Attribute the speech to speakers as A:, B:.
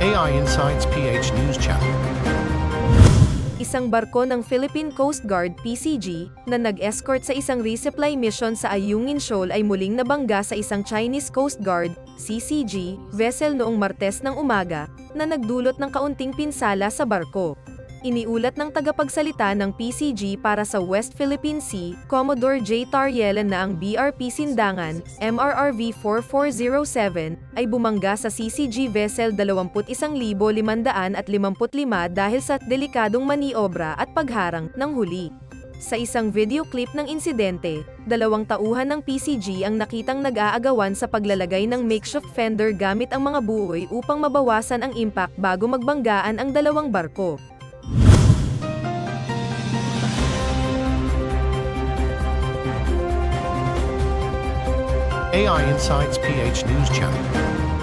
A: AI Insights PH News Channel.
B: Isang barko ng Philippine Coast Guard PCG na nag-escort sa isang resupply mission sa Ayungin Shoal ay muling nabangga sa isang Chinese Coast Guard CCG vessel noong Martes ng umaga na nagdulot ng kaunting pinsala sa barko. Iniulat ng tagapagsalita ng PCG para sa West Philippine Sea, Commodore J. Tarielan na ang BRP Sindangan, MRRV 4407, ay bumangga sa CCG vessel 21,555 dahil sa delikadong maniobra at pagharang ng huli. Sa isang video clip ng insidente, dalawang tauhan ng PCG ang nakitang nag-aagawan sa paglalagay ng makeshift fender gamit ang mga buoy upang mabawasan ang impact bago magbanggaan ang dalawang barko.
A: AI Insights PH News Channel.